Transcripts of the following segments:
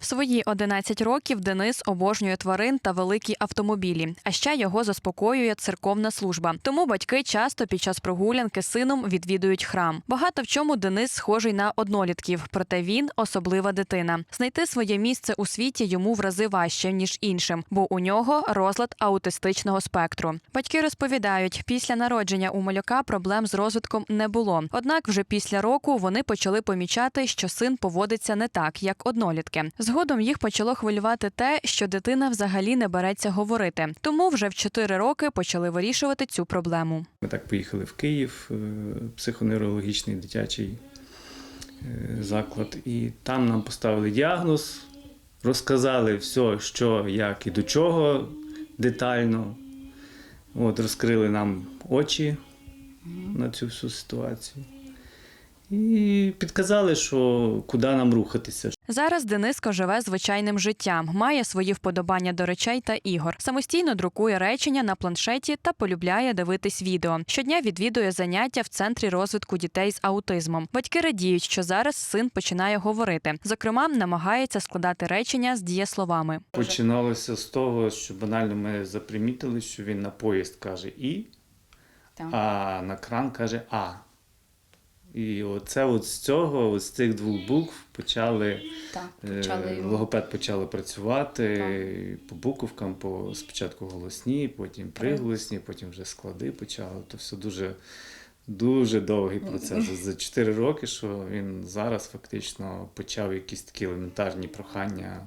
В свої 11 років Денис обожнює тварин та великі автомобілі. А ще його заспокоює церковна служба. Тому батьки часто під час прогулянки сином відвідують храм. Багато в чому Денис схожий на однолітків, проте він особлива дитина. Знайти своє місце у світі йому в рази важче ніж іншим, бо у нього розлад аутистичного спектру. Батьки розповідають, після народження у малюка проблем з розвитком не було. Однак, вже після року вони почали помічати, що син поводиться не так, як однолітки. Згодом їх почало хвилювати те, що дитина взагалі не береться говорити. Тому вже в 4 роки почали вирішувати цю проблему. Ми так поїхали в Київ, е, психоневрологічний дитячий е, заклад, і там нам поставили діагноз, розказали все, що, як і до чого детально. От, розкрили нам очі на цю всю ситуацію. І підказали, що куди нам рухатися, Зараз Дениско живе звичайним життям, має свої вподобання до речей та ігор. Самостійно друкує речення на планшеті та полюбляє дивитись відео. Щодня відвідує заняття в центрі розвитку дітей з аутизмом. Батьки радіють, що зараз син починає говорити. Зокрема, намагається складати речення з дієсловами. Починалося з того, що банально ми запримітили, що він на поїзд каже і, Так. а на кран каже а. І оце от з цього, от з цих двох букв почали, Так, е, почали логопед почали працювати по буковкам, по спочатку голосні, потім приголосні, потім вже склади почали. То все дуже, дуже довгий процес. За 4 роки, що він зараз фактично почав якісь такі елементарні прохання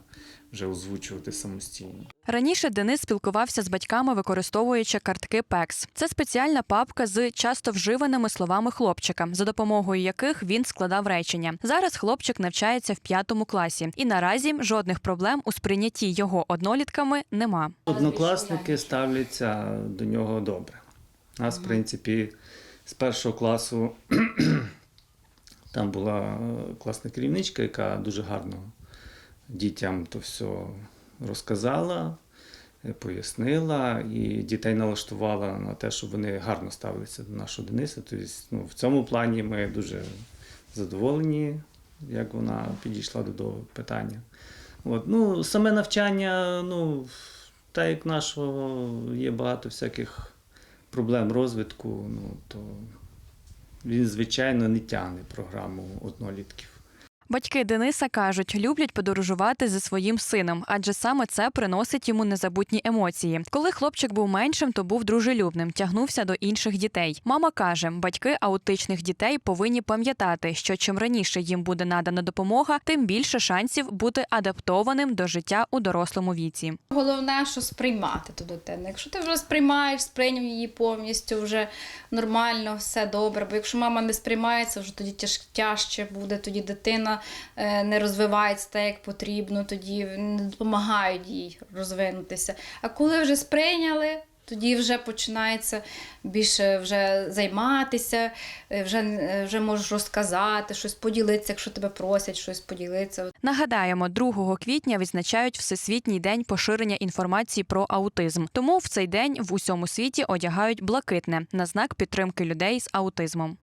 вже озвучувати самостійно. Раніше Денис спілкувався з батьками, використовуючи картки PEX. Це спеціальна папка з часто вживаними словами хлопчика, за допомогою яких він складав речення. Зараз хлопчик навчається в п'ятому класі, і наразі жодних проблем у сприйнятті його однолітками нема. Однокласники ставляться до нього добре. Нас, в принципі, з першого класу там була е, класна керівничка, яка дуже гарно дітям то все розказала, е, пояснила, і дітей налаштувала на те, щоб вони гарно ставилися до нашого Дениса. Тобто, ну, в цьому плані ми дуже задоволені, як вона підійшла до питання. От, ну, саме навчання, ну, так як нашого є багато всяких проблем розвитку, ну, то він, звичайно, не тягне програму однолітків. Батьки Дениса кажуть, люблять подорожувати зі своїм сином, адже саме це приносить йому незабутні емоції. Коли хлопчик був меншим, то був дружелюбним, тягнувся до інших дітей. Мама каже, батьки аутичних дітей повинні пам'ятати, що чим раніше їм буде надана допомога, тим більше шансів бути адаптованим до життя у дорослому віці. Головне, що сприймати ту дитину. Якщо ти вже сприймаєш, сприйняв її повністю, вже нормально, все добре. Бо якщо мама не сприймається, вже тоді тяж, тяжче буде, тоді дитина не розвивається так, як потрібно, тоді не допомагають їй розвинутися. А коли вже сприйняли, тоді вже починається більше вже займатися, е, вже, е, вже можеш розказати, щось поділитися, якщо тебе просять щось поділитися. Нагадаємо, 2 квітня відзначають Всесвітній день поширення інформації про аутизм. Тому в цей день в усьому світі одягають блакитне на знак підтримки людей з аутизмом.